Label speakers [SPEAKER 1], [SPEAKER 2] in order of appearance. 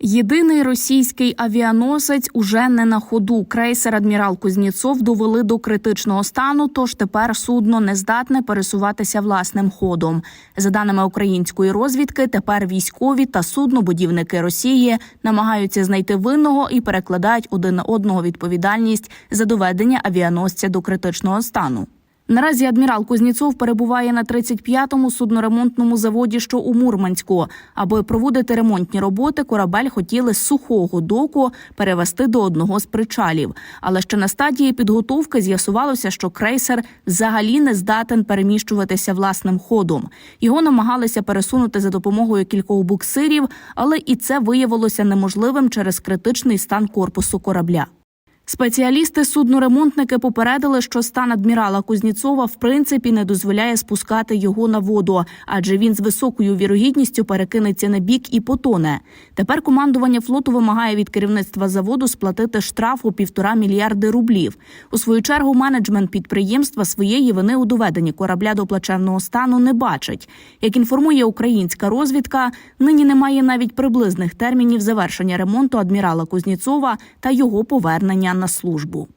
[SPEAKER 1] Єдиний російський авіаносець уже не на ходу. Крейсер адмірал Кузнєцов довели до критичного стану. Тож тепер судно не здатне пересуватися власним ходом. За даними української розвідки, тепер військові та суднобудівники Росії намагаються знайти винного і перекладають один на одного відповідальність за доведення авіаносця до критичного стану. Наразі адмірал Кузнєцов перебуває на 35-му судноремонтному заводі, що у Мурманську. Аби проводити ремонтні роботи, корабель хотіли з сухого доку перевести до одного з причалів. Але ще на стадії підготовки з'ясувалося, що крейсер взагалі не здатен переміщуватися власним ходом. Його намагалися пересунути за допомогою кількох буксирів, але і це виявилося неможливим через критичний стан корпусу корабля. Спеціалісти судноремонтники попередили, що стан адмірала Кузніцова в принципі не дозволяє спускати його на воду, адже він з високою вірогідністю перекинеться на бік і потоне. Тепер командування флоту вимагає від керівництва заводу сплатити штраф у півтора мільярди рублів. У свою чергу менеджмент підприємства своєї вини у доведенні корабля до плачевного стану не бачить. Як інформує українська розвідка, нині немає навіть приблизних термінів завершення ремонту адмірала Кузніцова та його повернення на службу.